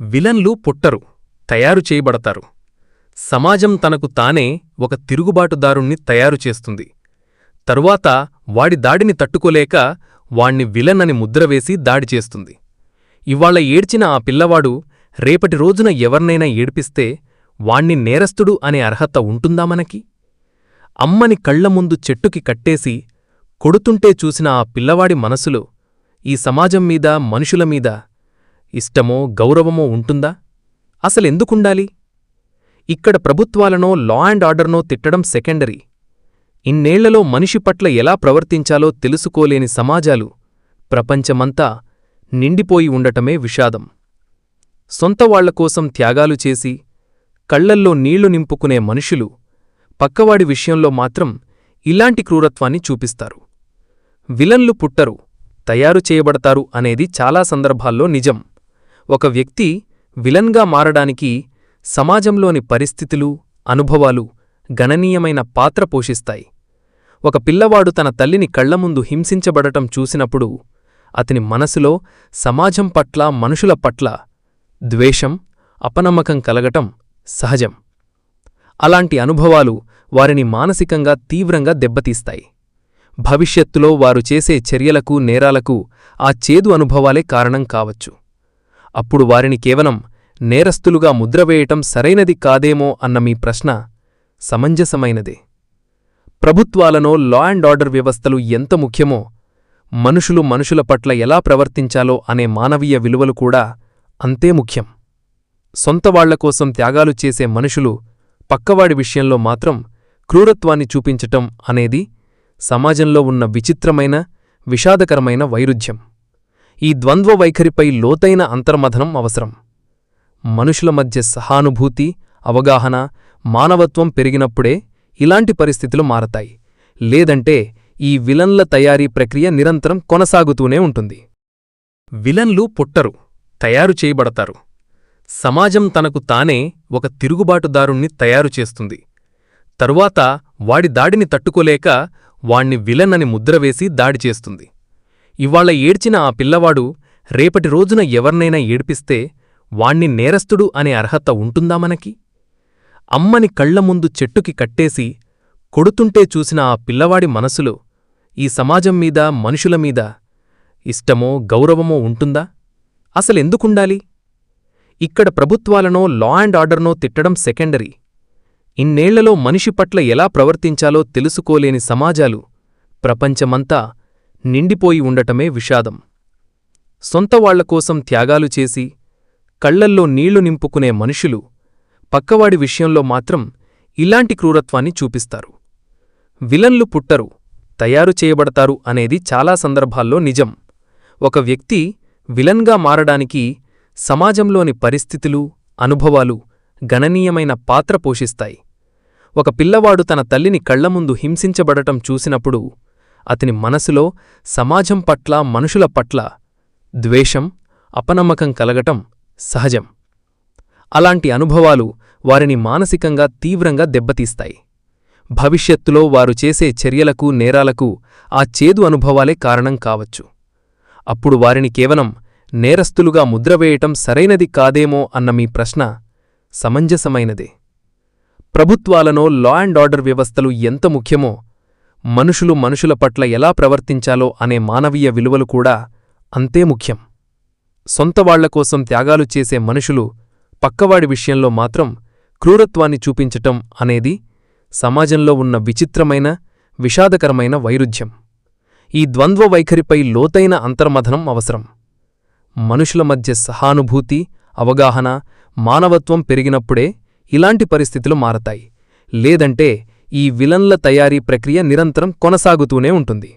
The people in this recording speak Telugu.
విలన్లు పుట్టరు తయారు చేయబడతారు. సమాజం తనకు తానే ఒక తిరుగుబాటుదారుణ్ణి తయారు చేస్తుంది. తరువాత వాడి దాడిని తట్టుకోలేక వాణ్ణి విలన్ అని ముద్రవేసి దాడి చేస్తుంది. ఇవాళ ఏడ్చిన ఆ పిల్లవాడు రేపటి రోజున ఎవర్నైనా ఏడ్పిస్తే వాణ్ణి నేరస్తుడు అనే అర్హత ఉంటుందా మనకి? అమ్మని కళ్ళ ముందు చెట్టుకి కట్టేసి కొడుతుంటే చూసిన ఆ పిల్లవాడి మనసులో ఈ సమాజం మీద మనుషుల మీద ఇష్టమో గౌరవమో ఉంటుందా? అసలెందుకుండాలి ఇక్కడ ప్రభుత్వాలనో లా అండ్ ఆర్డర్నో తిట్టడం సెకండరీ ఇన్నేళ్ళలో మనిషి పట్ల ఎలా ప్రవర్తించాలో తెలుసుకోలేని సమాజాలు ప్రపంచమంతా నిండిపోయి ఉండటమే విషాదం. సొంతవాళ్ళ కోసం త్యాగాలు చేసి కళ్ళల్లో నీళ్ళు నింపుకునే మనుషులు పక్కవాడి విషయంలో మాత్రం ఇలాంటి క్రూరత్వాన్ని చూపిస్తారు. విలన్లు పుట్టరు తయారు చేయబడతారు అనేది చాలా సందర్భాల్లో నిజం. ఒక వ్యక్తి విలన్గా మారడానికి సమాజంలోని పరిస్థితులు అనుభవాలు గణనీయమైన పాత్ర పోషిస్తాయి. ఒక పిల్లవాడు తన తల్లిని కళ్ళముందు హింసించబడటం చూసినప్పుడు అతని మనసులో సమాజం పట్ల మనుషుల పట్ల ద్వేషం అపనమ్మకం కలగటం సహజం. అలాంటి అనుభవాలు వారిని మానసికంగా తీవ్రంగా దెబ్బతీస్తాయి. భవిష్యత్తులో వారు చేసే చర్యలకు నేరాలకు ఆ చేదు అనుభవాలే కారణం కావచ్చు. అప్పుడు వారిని కేవలం నేరస్తులుగా ముద్రవేయటం సరైనది కాదేమో అన్న మీ ప్రశ్న సమంజసమైనదే. ప్రభుత్వాలనో లా అండ్ ఆర్డర్ వ్యవస్థలు ఎంత ముఖ్యమో మనుషులు మనుషుల పట్ల ఎలా ప్రవర్తించాలో అనే మానవీయ విలువలు కూడా అంతే ముఖ్యం. సొంతవాళ్ళ కోసం త్యాగాలు చేసే మనుషులు పక్కవాడి విషయంలో మాత్రం క్రూరత్వాన్ని చూపించటం అనేది సమాజంలో ఉన్న విచిత్రమైన విషాదకరమైన వైరుధ్యం. ఈ ద్వంద్వ వైఖరిపై లోతైన అంతర్మథనం అవసరం. మనుషుల మధ్య సహానుభూతి అవగాహన మానవత్వం పెరిగినప్పుడే ఇలాంటి పరిస్థితులు మారతాయి. లేదంటే ఈ విలన్ల తయారీ ప్రక్రియ నిరంతరం కొనసాగుతూనే ఉంటుంది. విలన్లు పుట్టరు తయారు చేయబడతారు. సమాజం తనకు తానే ఒక తిరుగుబాటుదారుణ్ణి తయారు చేస్తుంది. తరువాత వాడి దాడిని తట్టుకోలేక వాణ్ణి విలన్ అని ముద్రవేసి దాడి చేస్తుంది. ఇవాళ ఏడ్చిన ఆ పిల్లవాడు రేపటి రోజున ఎవర్నైనా ఏడ్పిస్తే వాణ్ణి నేరస్తుడు అనే అర్హత ఉంటుందా మనకి? అమ్మని కళ్ళ ముందు చెట్టుకి కట్టేసి కొడుతుంటే చూసిన ఆ పిల్లవాడి మనసులో ఈ సమాజం మీద మనుషుల మీద ఇష్టమో గౌరవమో ఉంటుందా? అసలెందుకుండాలి ఇక్కడ ప్రభుత్వాలనో లా అండ్ ఆర్డర్నో తిట్టడం సెకండరీ. ఇన్నేళ్ళలో మనిషి పట్ల ఎలా ప్రవర్తించాలో తెలుసుకోలేని సమాజాలు ప్రపంచమంతా నిండిపోయి ఉండటమే విషాదం. సొంతవాళ్ళ కోసం త్యాగాలు చేసి కళ్ళల్లో నీళ్ళు నింపుకునే మనుషులు పక్కవాడి విషయంలో మాత్రం ఇలాంటి క్రూరత్వాన్ని చూపిస్తారు. విలన్లు పుట్టరు తయారు చేయబడతారు అనేది చాలా సందర్భాల్లో నిజం. ఒక వ్యక్తి విలన్గా మారడానికి సమాజంలోని పరిస్థితులు అనుభవాలు గణనీయమైన పాత్ర పోషిస్తాయి. ఒక పిల్లవాడు తన తల్లిని కళ్ళముందు హింసించబడటం చూసినప్పుడు అతని మనసులో సమాజం పట్ల మనుషుల పట్ల ద్వేషం అపనమ్మకం కలగటం సహజం. అలాంటి అనుభవాలు వారిని మానసికంగా తీవ్రంగా దెబ్బతీస్తాయి. భవిష్యత్తులో వారు చేసే చర్యలకు నేరాలకు ఆ చేదు అనుభవాలే కారణం కావచ్చు. అప్పుడు వారిని కేవలం నేరస్తులుగా ముద్రవేయటం సరైనది కాదేమో అన్న మీ ప్రశ్న సమంజసమైనదే. ప్రభుత్వాలనో లా అండ్ ఆర్డర్ వ్యవస్థలు ఎంత ముఖ్యమో మనుషులు మనుషుల పట్ల ఎలా ప్రవర్తించాలో అనే మానవీయ విలువలు కూడా అంతే ముఖ్యం. సొంతవాళ్ళ కోసం త్యాగాలు చేసే మనుషులు పక్కవాడి విషయంలో మాత్రం క్రూరత్వాన్ని చూపించటం అనేది సమాజంలో ఉన్న విచిత్రమైన విషాదకరమైన వైరుధ్యం. ఈ ద్వంద్వ వైఖరిపై లోతైన అంతర్మథనం అవసరం. మనుషుల మధ్య సహానుభూతి అవగాహన మానవత్వం పెరిగినప్పుడే ఇలాంటి పరిస్థితులు మారతాయి. లేదంటే ఈ విలన్ల తయారీ ప్రక్రియ నిరంతరం కొనసాగుతూనే ఉంటుంది.